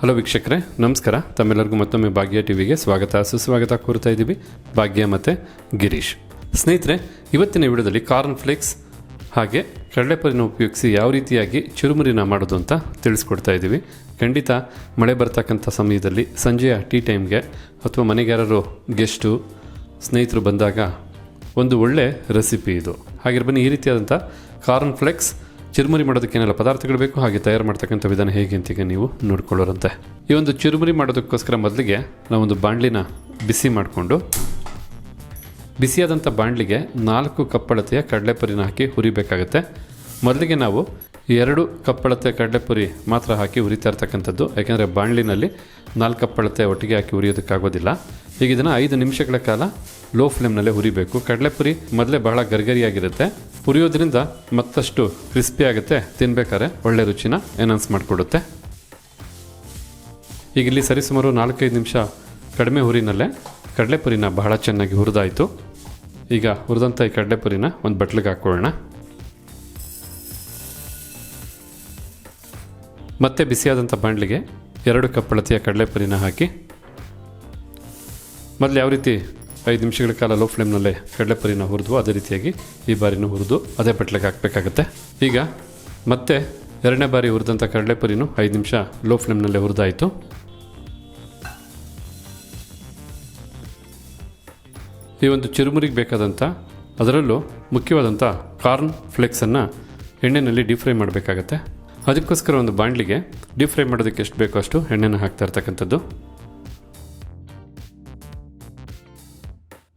Hello ವೀಕ್ಷಕರೇ, ನಮಸ್ಕಾರ. ತಮ್ಮೆಲ್ಲರಿಗೂ ಮತ್ತೊಮ್ಮೆ ಭಾಗ್ಯ ಟಿವಿಗೆ ಸ್ವಾಗತ. ಸುಸ್ವಾಗತ ಕೋರ್ತಾ ಇದ್ದೀವಿ. ಭಾಗ್ಯ ಮತ್ತು ಗಿರೀಶ್. ಸ್ನೇಹಿತರೆ, ಇವತ್ತಿನ ವಿಡಿಯೋದಲ್ಲಿ ಕಾರ್ನ್ ಫ್ಲೇಕ್ಸ್ ಹಾಗೆ ಕಡಲೆಪರಿನ ಉಪಯೋಗಿಸಿ ಯಾವ ರೀತಿಯಾಗಿ ಚುರುಮುರಿನ ಮಾಡೋದು ಅಂತ ತಿಳಿಸ್ಕೊಡ್ತಾ ಇದ್ದೀವಿ. ಖಂಡಿತ ಮಳೆ ಬರ್ತಕ್ಕಂಥ ಸಮಯದಲ್ಲಿ ಸಂಜೆಯ ಟೀ ಟೈಮ್ಗೆ ಅಥವಾ ಮನೆಗೆ ಯಾರು ಗೆಸ್ಟು, ಸ್ನೇಹಿತರು ಬಂದಾಗ ಒಂದು ಒಳ್ಳೆ ರೆಸಿಪಿ ಇದು. ಹಾಗೆ ಬನ್ನಿ ಈ ರೀತಿಯಾದಂಥ ಕಾರ್ನ್ ಫ್ಲೆಕ್ಸ್ ಚಿರುಮುರಿ ಮಾಡೋದಕ್ಕೆ ಏನೆಲ್ಲ ಪದಾರ್ಥಗಳು ಬೇಕು? ಹಾಗೆ ತಯಾರು ಮಾಡ್ತಕ್ಕಂಥ ವಿಧಾನ ಹೇಗೆ ಅಂತ ಈಗ ನೀವು ನೋಡ್ಕೊಳ್ಳೋರಂತೆ. ಈ ಒಂದು ಚಿರುಮುರಿ ಮಾಡೋದಕ್ಕೋಸ್ಕರ ಮೊದಲಿಗೆ ನಾವೊಂದು ಬಾಣಲಿನ ಬಿಸಿ ಮಾಡಿಕೊಂಡು, ಬಿಸಿಯಾದಂಥ ಬಾಣಲಿಗೆ ನಾಲ್ಕು ಕಪ್ಪಳತೆಯ ಕಡಲೆಪುರಿನ ಹಾಕಿ ಹುರಿಬೇಕಾಗತ್ತೆ. ಮೊದಲಿಗೆ ನಾವು ಎರಡು ಕಪ್ಪಳತೆ ಕಡಲೆಪುರಿ ಮಾತ್ರ ಹಾಕಿ ಹುರಿತಾ ಇರ್ತಕ್ಕಂಥದ್ದು. ಯಾಕೆಂದರೆ ಬಾಣಲಿನಲ್ಲಿ ನಾಲ್ಕು ಕಪ್ಪಳತೆ ಒಟ್ಟಿಗೆ ಹಾಕಿ ಹುರಿಯೋದಕ್ಕಾಗೋದಿಲ್ಲ. ಈಗ ಇದನ್ನು ಐದು ನಿಮಿಷಗಳ ಕಾಲ ಲೋ ಫ್ಲೇಮ್ನಲ್ಲೇ ಹುರಿಬೇಕು. ಕಡಲೆಪುರಿ ಮೊದಲೇ ಬಹಳ ಗರಿಗರಿಯಾಗಿರುತ್ತೆ. ಹುರಿಯೋದ್ರಿಂದ ಮತ್ತಷ್ಟು ಕ್ರಿಸ್ಪಿ ಆಗುತ್ತೆ, ತಿನ್ಬೇಕಾದ್ರೆ ಒಳ್ಳೆ ರುಚಿನ ಎನ್ಹಾನ್ಸ್ ಮಾಡಿಕೊಡುತ್ತೆ. ಈಗ ಇಲ್ಲಿ ಸರಿಸುಮಾರು ನಾಲ್ಕೈದು ನಿಮಿಷ ಕಡಿಮೆ ಹುರಿನಲ್ಲೇ ಕಡಲೆಪುರಿನ ಬಹಳ ಚೆನ್ನಾಗಿ ಹುರಿದಾಯಿತು. ಈಗ ಹುರಿದಂಥ ಈ ಕಡಲೆಪುರಿನ ಒಂದು ಬಟ್ಲಿಗೆ ಹಾಕ್ಕೊಳ್ಳೋಣ ಮತ್ತೆ ಬಿಸಿಯಾದಂಥ ಬಾಣಲಿಗೆ ಎರಡು ಕಪ್ಪಳತೆಯ ಕಡಲೆಪುರಿನ ಹಾಕಿ. ಮೊದಲು ಯಾವ ರೀತಿ ಐದು ನಿಮಿಷಗಳ ಕಾಲ ಲೋ ಫ್ಲೇಮ್ನಲ್ಲೇ ಕಡಲೆಪುರಿನ ಹುರಿದು ಅದೇ ರೀತಿಯಾಗಿ ಈ ಬಾರಿನೂ ಹುರಿದು ಅದೇ ಬಟ್ಲಿಗೆ ಹಾಕಬೇಕಾಗುತ್ತೆ. ಈಗ ಮತ್ತೆ ಎರಡನೇ ಬಾರಿ ಹುರಿದಂಥ ಕಡಲೆಪುರಿನೂ ಐದು ನಿಮಿಷ ಲೋ ಫ್ಲೇಮ್ನಲ್ಲೇ ಹುರಿದಾಯಿತು. ಈ ಒಂದು ಚಿರುಮುರಿಗೆ ಬೇಕಾದಂಥ, ಅದರಲ್ಲೂ ಮುಖ್ಯವಾದಂಥ ಕಾರ್ನ್ ಫ್ಲೆಕ್ಸನ್ನು ಎಣ್ಣೆಯಲ್ಲಿ ಡೀಪ್ ಫ್ರೈ ಮಾಡಬೇಕಾಗತ್ತೆ. ಅದಕ್ಕೋಸ್ಕರ ಒಂದು ಬಾಂಡ್ಲಿಗೆ ಡೀಪ್ ಫ್ರೈ ಮಾಡೋದಕ್ಕೆ ಎಷ್ಟು ಬೇಕೋ ಅಷ್ಟು ಎಣ್ಣೆನ ಹಾಕ್ತಾ ಇರ್ತಕ್ಕಂಥದ್ದು.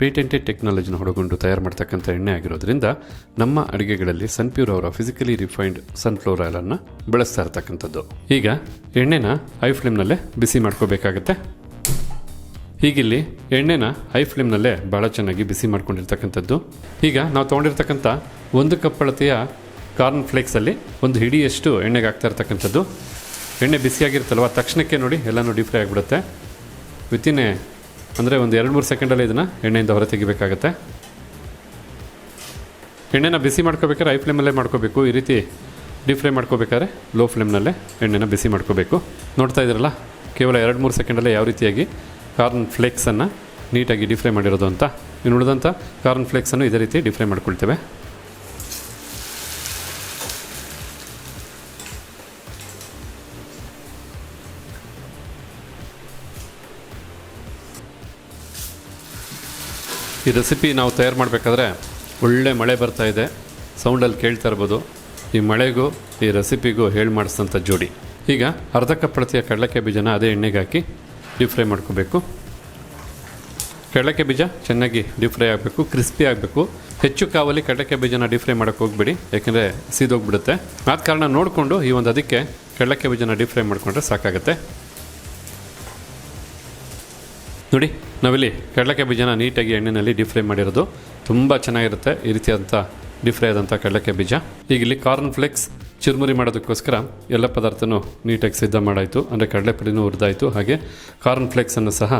ಪೇಟೆಂಟೆಡ್ ಟೆಕ್ನಾಲಜಿನ ಹೊಡಗೊಂಡು ತಯಾರು ಮಾಡ್ತಕ್ಕಂಥ ಎಣ್ಣೆ ಆಗಿರೋದ್ರಿಂದ ನಮ್ಮ ಅಡುಗೆಗಳಲ್ಲಿ ಸನ್ಪ್ಯೂರ್ ಅವರ ಫಿಸಿಕಲಿ ರಿಫೈನ್ಡ್ ಸನ್ಫ್ಲವರ್ ಆಯಿಲನ್ನು ಬಳಸ್ತಾ ಇರ್ತಕ್ಕಂಥದ್ದು. ಈಗ ಎಣ್ಣೆನ ಹೈ ಫ್ಲೇಮ್ನಲ್ಲೇ ಬಿಸಿ ಮಾಡ್ಕೋಬೇಕಾಗತ್ತೆ. ಹೀಗಿಲ್ಲಿ ಎಣ್ಣೆನ ಹೈ ಫ್ಲೇಮ್ನಲ್ಲೇ ಭಾಳ ಚೆನ್ನಾಗಿ ಬಿಸಿ ಮಾಡ್ಕೊಂಡಿರ್ತಕ್ಕಂಥದ್ದು. ಈಗ ನಾವು ತೊಗೊಂಡಿರ್ತಕ್ಕಂಥ ಒಂದು ಕಪ್ ಅಳತೆಯ ಕಾರ್ನ್ ಫ್ಲೇಕ್ಸಲ್ಲಿ ಒಂದು ಹಿಡಿಯಷ್ಟು ಎಣ್ಣೆಗೆ ಹಾಕ್ತಾ ಇರ್ತಕ್ಕಂಥದ್ದು. ಎಣ್ಣೆ ಬಿಸಿಯಾಗಿರ್ತಲ್ವ ತಕ್ಷಣಕ್ಕೆ ನೋಡಿ, ಎಲ್ಲನೂ ಡೀಪ್ ಫ್ರೈ ಆಗಿಬಿಡುತ್ತೆ. ವಿತಿನ್ ಅಂದರೆ ಒಂದು ಎರಡು ಮೂರು ಸೆಕೆಂಡಲ್ಲಿ ಇದನ್ನು ಎಣ್ಣೆಯಿಂದ ಹೊರ ತೆಗಿಬೇಕಾಗತ್ತೆ. ಎಣ್ಣೆನ ಬಿಸಿ ಮಾಡ್ಕೋಬೇಕಾದ್ರೆ ಹೈ ಫ್ಲೇಮಲ್ಲೇ ಮಾಡ್ಕೋಬೇಕು. ಈ ರೀತಿ ಡೀಪ್ ಫ್ರೈ ಮಾಡ್ಕೋಬೇಕಾದ್ರೆ ಲೋ ಫ್ಲೇಮ್ನಲ್ಲೇ ಎಣ್ಣೆನ ಬಿಸಿ ಮಾಡ್ಕೋಬೇಕು. ನೋಡ್ತಾ ಇದ್ದೀರಲ್ಲ, ಕೇವಲ ಎರಡು ಮೂರು ಸೆಕೆಂಡಲ್ಲೇ ಯಾವ ರೀತಿಯಾಗಿ ಕಾರ್ನ್ ಫ್ಲೇಕ್ಸನ್ನು ನೀಟಾಗಿ ಡೀಪ್ ಫ್ರೈ ಮಾಡಿರೋದು ಅಂತ. ಇನ್ನು ಉಳಿದಂಥ ಕಾರ್ನ್ ಫ್ಲೇಕ್ಸನ್ನು ಇದೇ ರೀತಿ ಡಿಫ್ರೈ ಫ್ರೈ ಮಾಡ್ಕೊಳ್ತೇವೆ. ಈ ರೆಸಿಪಿ ನಾವು ತಯಾರು ಮಾಡಬೇಕಾದ್ರೆ ಒಳ್ಳೆ ಮಳೆ ಬರ್ತಾ ಇದೆ. ಸೌಂಡಲ್ಲಿ ಕೇಳ್ತಾ ಇರ್ಬೋದು. ಈ ಮಳೆಗೂ, ಈ ರೆಸಿಪಿಗೂ ಹೇಳಿ ಮಾಡಿಸಿದಂಥ ಜೋಡಿ. ಈಗ ಅರ್ಧ ಕಪ್ ಕಪ್ಪಳತೆಯ ಕಡಲೆಕಾಯಿ ಬೀಜನ ಅದೇ ಎಣ್ಣೆಗೆ ಹಾಕಿ ಡೀಪ್ ಫ್ರೈ ಮಾಡ್ಕೋಬೇಕು. ಕಡಲೆಕಾಯಿ ಬೀಜ ಚೆನ್ನಾಗಿ ಡೀಪ್ ಫ್ರೈ ಆಗಬೇಕು ಕ್ರಿಸ್ಪಿ ಆಗಬೇಕು. ಹೆಚ್ಚು ಕಾವಲಿ ಕಡಲೆಕಾಯಿ ಬೀಜನ ಡೀಪ್ ಫ್ರೈ ಮಾಡೋಕ್ಕೆ ಹೋಗ್ಬೇಡಿ, ಯಾಕೆಂದರೆ ಸೀದೋಗ್ಬಿಡುತ್ತೆ. ಆದ ಕಾರಣ ನೋಡಿಕೊಂಡು ಈ ಒಂದು ಅದಕ್ಕೆ ಕಡಲೆಕಾಯಿ ಬೀಜನ ಡೀಪ್ ಫ್ರೈ ಮಾಡಿಕೊಂಡ್ರೆ ಸಾಕಾಗುತ್ತೆ. ನೋಡಿ ನಾವಿಲ್ಲಿ ಕಡಲೆಕಾಯಿ ಬೀಜನ ನೀಟಾಗಿ ಎಣ್ಣೆಯಲ್ಲಿ ಫ್ರೈ ಮಾಡಿರೋದು. ತುಂಬ ಚೆನ್ನಾಗಿರುತ್ತೆ ಈ ರೀತಿಯಾದಂಥ ಫ್ರೈ ಆದಂಥ ಕಡಲೆಕಾಯಿ ಬೀಜ. ಈಗ ಇಲ್ಲಿ ಕಾರ್ನ್ ಫ್ಲೆಕ್ಸ್, ಚುರುಮುರಿ ಮಾಡೋದಕ್ಕೋಸ್ಕರ ಎಲ್ಲ ಪದಾರ್ಥನೂ ನೀಟಾಗಿ ಸಿದ್ಧ ಮಾಡಾಯಿತು. ಅಂದರೆ ಕಡಲೆಪುಡಿನೂ ಹುರಿದಾಯಿತು. ಹಾಗೆ ಕಾರ್ನ್ ಫ್ಲೇಕ್ಸನ್ನು ಸಹ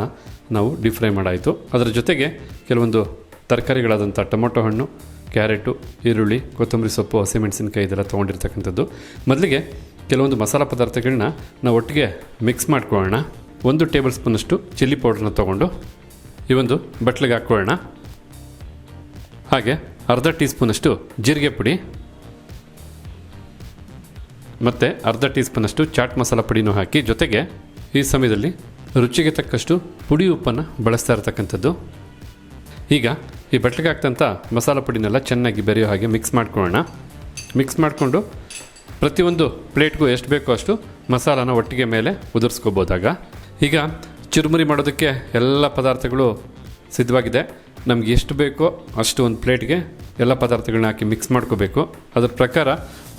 ನಾವು ಡೀಪ್ ಫ್ರೈ ಮಾಡಾಯಿತು. ಅದರ ಜೊತೆಗೆ ಕೆಲವೊಂದು ತರಕಾರಿಗಳಾದಂಥ ಟೊಮೊಟೊ ಹಣ್ಣು, ಕ್ಯಾರೆಟು, ಈರುಳ್ಳಿ, ಕೊತ್ತಂಬರಿ ಸೊಪ್ಪು ಹಸಿಮೆಣಸಿನಕಾಯಿ ಇದೆಲ್ಲ ತೊಗೊಂಡಿರ್ತಕ್ಕಂಥದ್ದು. ಮೊದಲಿಗೆ ಕೆಲವೊಂದು ಮಸಾಲೆ ಪದಾರ್ಥಗಳನ್ನ ನಾವು ಒಟ್ಟಿಗೆ ಮಿಕ್ಸ್ ಮಾಡ್ಕೊಳ್ಳೋಣ. ಒಂದು ಟೇಬಲ್ ಸ್ಪೂನಷ್ಟು ಚಿಲ್ಲಿ ಪೌಡ್ರನ್ನ ತೊಗೊಂಡು ಈ ಒಂದು ಬಟ್ಲಿಗೆ ಹಾಕ್ಕೊಳ್ಳೋಣ. ಹಾಗೆ ಅರ್ಧ ಟೀ ಸ್ಪೂನಷ್ಟು ಜೀರಿಗೆ ಪುಡಿ, ಮತ್ತು ಅರ್ಧ ಟೀ ಸ್ಪೂನಷ್ಟು ಚಾಟ್ ಮಸಾಲ ಪುಡಿನೂ ಹಾಕಿ ಜೊತೆಗೆ ಈ ಸಮಯದಲ್ಲಿ ರುಚಿಗೆ ತಕ್ಕಷ್ಟು ಪುಡಿ ಉಪ್ಪನ್ನು ಬಳಸ್ತಾ ಇರತಕ್ಕಂಥದ್ದು. ಈಗ ಈ ಬಟ್ಲಿಗೆ ಹಾಕ್ತಂಥ ಮಸಾಲ ಪುಡಿನೆಲ್ಲ ಚೆನ್ನಾಗಿ ಬೆರೆಯೋ ಹಾಗೆ ಮಿಕ್ಸ್ ಮಾಡ್ಕೊಳ್ಳೋಣ. ಮಿಕ್ಸ್ ಮಾಡಿಕೊಂಡು ಪ್ರತಿಯೊಂದು ಪ್ಲೇಟ್ಗೂ ಎಷ್ಟು ಬೇಕೋ ಅಷ್ಟು ಮಸಾಲಾನ ಒಟ್ಟಿಗೆ ಮೇಲೆ ಉದುರಿಸ್ಕೋಬೋದಾಗ. ಈಗ ಚುರುಮುರಿ ಮಾಡೋದಕ್ಕೆ ಎಲ್ಲ ಪದಾರ್ಥಗಳು ಸಿದ್ಧವಾಗಿದೆ. ನಮ್ಗೆ ಎಷ್ಟು ಬೇಕೋ ಅಷ್ಟು ಒಂದು ಪ್ಲೇಟ್ಗೆ ಎಲ್ಲ ಪದಾರ್ಥಗಳನ್ನ ಹಾಕಿ ಮಿಕ್ಸ್ ಮಾಡ್ಕೋಬೇಕು. ಅದ್ರ ಪ್ರಕಾರ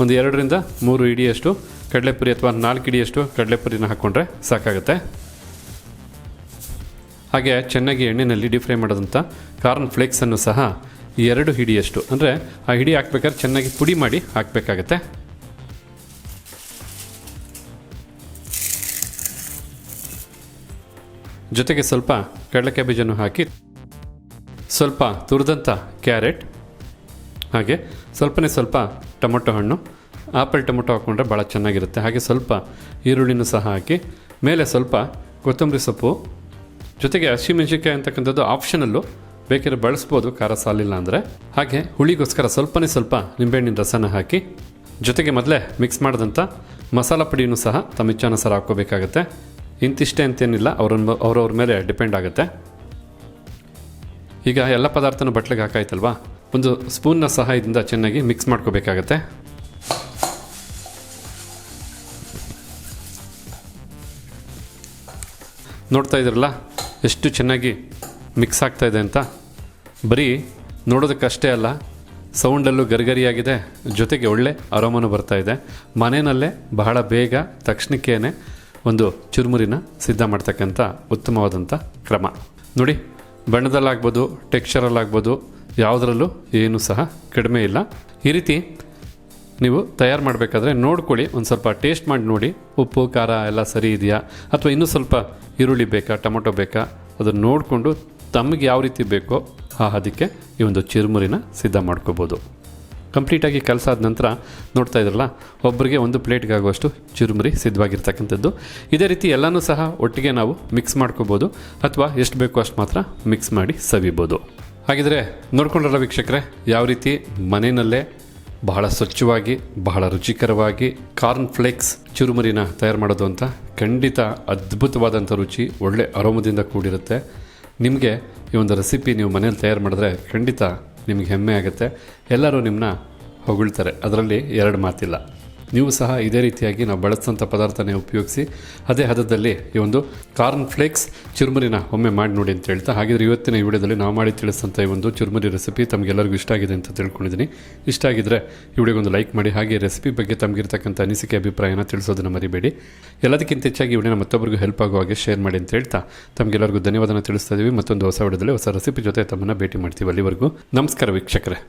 ಒಂದು ಎರಡರಿಂದ ಮೂರು ಇಡಿಯಷ್ಟು ಕಡಲೆಪುರಿ ಅಥವಾ ನಾಲ್ಕು ಇಡಿಯಷ್ಟು ಕಡಲೆಪುರಿನ ಹಾಕ್ಕೊಂಡ್ರೆ ಸಾಕಾಗುತ್ತೆ. ಹಾಗೆ ಚೆನ್ನಾಗಿ ಎಣ್ಣೆಯಲ್ಲಿ ಡೀಪ್ ಫ್ರೈ ಮಾಡೋದಂಥ ಕಾರ್ನ್ ಫ್ಲೇಕ್ಸನ್ನು ಸಹ ಎರಡು ಹಿಡಿಯಷ್ಟು. ಅಂದರೆ ಆ ಹಿಡಿ ಹಾಕ್ಬೇಕಾದ್ರೆ ಚೆನ್ನಾಗಿ ಪುಡಿ ಮಾಡಿ ಹಾಕಬೇಕಾಗತ್ತೆ. ಜೊತೆಗೆ ಸ್ವಲ್ಪ ಕಡಲೆಕಾಯಿ ಕ್ಯಾಬೇಜನ್ನು ಹಾಕಿ, ಸ್ವಲ್ಪ ತುರಿದಂಥ ಕ್ಯಾರೆಟ್, ಹಾಗೆ ಸ್ವಲ್ಪನೇ ಸ್ವಲ್ಪ ಟೊಮೊಟೊ ಹಣ್ಣು, ಆಪಲ್ ಟೊಮೊಟೊ ಹಾಕ್ಕೊಂಡ್ರೆ ಭಾಳ ಚೆನ್ನಾಗಿರುತ್ತೆ. ಹಾಗೆ ಸ್ವಲ್ಪ ಈರುಳ್ಳಿನೂ ಸಹ ಹಾಕಿ, ಮೇಲೆ ಸ್ವಲ್ಪ ಕೊತ್ತಂಬರಿ ಸೊಪ್ಪು, ಜೊತೆಗೆ ಹಸಿಮೆಣಸಿನ್ಕಾಯಿ ಅಂತಕ್ಕಂಥದ್ದು ಆಪ್ಷನಲ್ಲು ಬೇಕಿದ್ರೆ ಬಳಸ್ಬೋದು, ಖಾರ ಸಾಲಿಲ್ಲ ಅಂದರೆ. ಹಾಗೆ ಹುಳಿಗೋಸ್ಕರ ಸ್ವಲ್ಪನೇ ಸ್ವಲ್ಪ ನಿಂಬೆಹಣ್ಣಿನ ರಸನ ಹಾಕಿ, ಜೊತೆಗೆ ಮೊದಲೇ ಮಿಕ್ಸ್ ಮಾಡಿದಂಥ ಮಸಾಲ ಪುಡಿನೂ ಸಹ ತಮ್ಮ ಇಚ್ಛಾನುಸಾರ ಹಾಕ್ಕೋಬೇಕಾಗತ್ತೆ. ಇಂತಿಷ್ಟೇ ಅಂತೇನಿಲ್ಲ ಅವ್ರನ್ನ ಅವ್ರವ್ರ ಮೇಲೆ ಡಿಪೆಂಡ್ ಆಗುತ್ತೆ. ಈಗ ಎಲ್ಲ ಪದಾರ್ಥನೂ ಬಟ್ಲಿಗೆ ಹಾಕಾಯ್ತಲ್ವಾ? ಒಂದು ಸ್ಪೂನ್ನ ಸಹಾಯದಿಂದ ಚೆನ್ನಾಗಿ ಮಿಕ್ಸ್ ಮಾಡ್ಕೋಬೇಕಾಗತ್ತೆ. ನೋಡ್ತಾ ಇದ್ರಲ್ಲ, ಎಷ್ಟು ಚೆನ್ನಾಗಿ ಮಿಕ್ಸ್ ಆಗ್ತಾ ಇದೆ ಅಂತ? ಬರೀ ನೋಡೋದಕ್ಕಷ್ಟೇ ಅಲ್ಲ ಸೌಂಡಲ್ಲೂ ಗರಿಗರಿಯಾಗಿದೆ, ಜೊತೆಗೆ ಒಳ್ಳೆ ಬರ್ತಾ ಇದೆ. ಮನೆಯಲ್ಲೇ ಬಹಳ ಬೇಗ ತಕ್ಷಣಕ್ಕೇನೆ ಒಂದು ಚುರುಮುರಿನ ಸಿದ್ಧ ಮಾಡ್ತಕ್ಕಂಥ ಉತ್ತಮವಾದಂಥ ಕ್ರಮ. ನೋಡಿ, ಬಣ್ಣದಲ್ಲಾಗ್ಬೋದು, ಟೆಕ್ಸ್ಚರಲ್ಲಾಗ್ಬೋದು, ಯಾವುದರಲ್ಲೂ ಏನೂ ಸಹ ಕಡಿಮೆ ಇಲ್ಲ. ಈ ರೀತಿ ನೀವು ತಯಾರು ಮಾಡಬೇಕಾದ್ರೆ ನೋಡ್ಕೊಳ್ಳಿ, ಒಂದು ಸ್ವಲ್ಪ ಟೇಸ್ಟ್ ಮಾಡಿ ನೋಡಿ. ಉಪ್ಪು, ಖಾರ ಎಲ್ಲ ಸರಿ ಇದೆಯಾ? ಅಥವಾ ಇನ್ನೂ ಸ್ವಲ್ಪ ಈರುಳ್ಳಿ ಬೇಕಾ, ಟೊಮೊಟೊ ಬೇಕಾ? ಅದನ್ನು ನೋಡಿಕೊಂಡು ತಮಗೆ ಯಾವ ರೀತಿ ಬೇಕೋ ಆ ಅದಕ್ಕೆ ಈ ಒಂದು ಚಿರುಮುರಿನ ಸಿದ್ಧ ಮಾಡ್ಕೋಬೋದು. ಕಂಪ್ಲೀಟಾಗಿ ಕೆಲಸ ಆದ ನಂತರ ನೋಡ್ತಾ ಇದ್ರಲ್ಲ, ಒಬ್ಬರಿಗೆ ಒಂದು ಪ್ಲೇಟ್ಗಾಗುವಷ್ಟು ಚುರುಮುರಿ ಸಿದ್ಧವಾಗಿರ್ತಕ್ಕಂಥದ್ದು. ಇದೇ ರೀತಿ ಎಲ್ಲನೂ ಸಹ ಒಟ್ಟಿಗೆ ನಾವು ಮಿಕ್ಸ್ ಮಾಡ್ಕೋಬೋದು, ಅಥವಾ ಎಷ್ಟು ಬೇಕೋ ಅಷ್ಟು ಮಾತ್ರ ಮಿಕ್ಸ್ ಮಾಡಿ ಸವಿಬೋದು. ಹಾಗಿದ್ರೆ ನೋಡ್ಕೊಂಡ್ರಲ್ಲ ವೀಕ್ಷಕರೇ, ಯಾವ ರೀತಿ ಮನೆಯಲ್ಲೇ ಬಹಳ ಸ್ವಚ್ಛವಾಗಿ, ಬಹಳ ರುಚಿಕರವಾಗಿ ಕಾರ್ನ್ ಫ್ಲೇಕ್ಸ್ ಚುರುಮುರಿನ ತಯಾರು ಮಾಡೋದು ಅಂತ ಖಂಡಿತ ಅದ್ಭುತವಾದಂಥ ರುಚಿ, ಒಳ್ಳೆ ಅರೋಮದಿಂದ ಕೂಡಿರುತ್ತೆ. ನಿಮಗೆ ಈ ಒಂದು ರೆಸಿಪಿ ನೀವು ಮನೇಲಿ ತಯಾರು ಮಾಡಿದ್ರೆ ಖಂಡಿತ ನಿಮಗೆ ಹೆಮ್ಮೆ ಆಗುತ್ತೆ. ಎಲ್ಲರೂ ನಿಮ್ಮನ್ನ ಹೊಗಳ್ತಾರೆ. ಅದರಲ್ಲಿ ಎರಡು ಮಾತಿಲ್ಲ. ನೀವು ಸಹ ಇದೇ ರೀತಿಯಾಗಿ ನಾವು ಬಳಸಿದಂಥ ಪದಾರ್ಥನೇ ಉಪಯೋಗಿಸಿ, ಅದೇ ಹದದಲ್ಲಿ ಈ ಒಂದು ಕಾರ್ನ್ ಫ್ಲೇಕ್ಸ್ ಚುರುಮುರಿನ ಒಮ್ಮೆ ಮಾಡಿ ನೋಡಿ ಅಂತ ಹೇಳ್ತಾ, ಹಾಗಿದ್ರೆ ಇವತ್ತಿನ ಈ ವಿಡಿಯೋದಲ್ಲಿ ನಾವು ಮಾಡಿ ತಿಳಿಸಿದಂಥ ಈ ಒಂದು ಚುರುಮುರಿ ರೆಸಿಪಿ ತಮಗೆಲ್ಲರಿಗೂ ಇಷ್ಟ ಆಗಿದೆ ಅಂತ ತಿಳ್ಕೊಂಡಿದ್ದೀನಿ. ಇಷ್ಟ ಆಗಿದ್ರೆ ಈ ವಿಡಿಯೋಗೊಂದು ಲೈಕ್ ಮಾಡಿ, ಹಾಗೆ ರೆಸಿಪಿ ಬಗ್ಗೆ ತಮಗಿರ್ತಕ್ಕಂಥ ಅನಿಸಿಕೆ, ಅಭಿಪ್ರಾಯನ ತಿಳಿಸೋದನ್ನು ಮರಿಬೇಡಿ. ಎಲ್ಲದಕ್ಕಿಂತ ಹೆಚ್ಚಾಗಿ ವಿಡಿಯೋನ ಮತ್ತೊಬ್ಬರಿಗೂ ಹೆಲ್ಪ್ ಆಗುವ ಹಾಗೆ ಶೇರ್ ಮಾಡಿ ಅಂತ ಹೇಳ್ತಾ ತಮಗೆಲ್ಲರಿಗೂ ಧನ್ಯವಾದನ ತಿಳಿಸ್ತಾ ಇದ್ದೀವಿ ಮತ್ತೊಂದು ಹೊಸ ವಿಡಿಯೋದಲ್ಲಿ ಹೊಸ ರೆಸಿಪಿ ಜೊತೆ ತಮ್ಮನ್ನು ಭೇಟಿ ಮಾಡ್ತೀವಿ ಅಲ್ಲಿವರೆಗೂ. ನಮಸ್ಕಾರ ವೀಕ್ಷಕರೇ.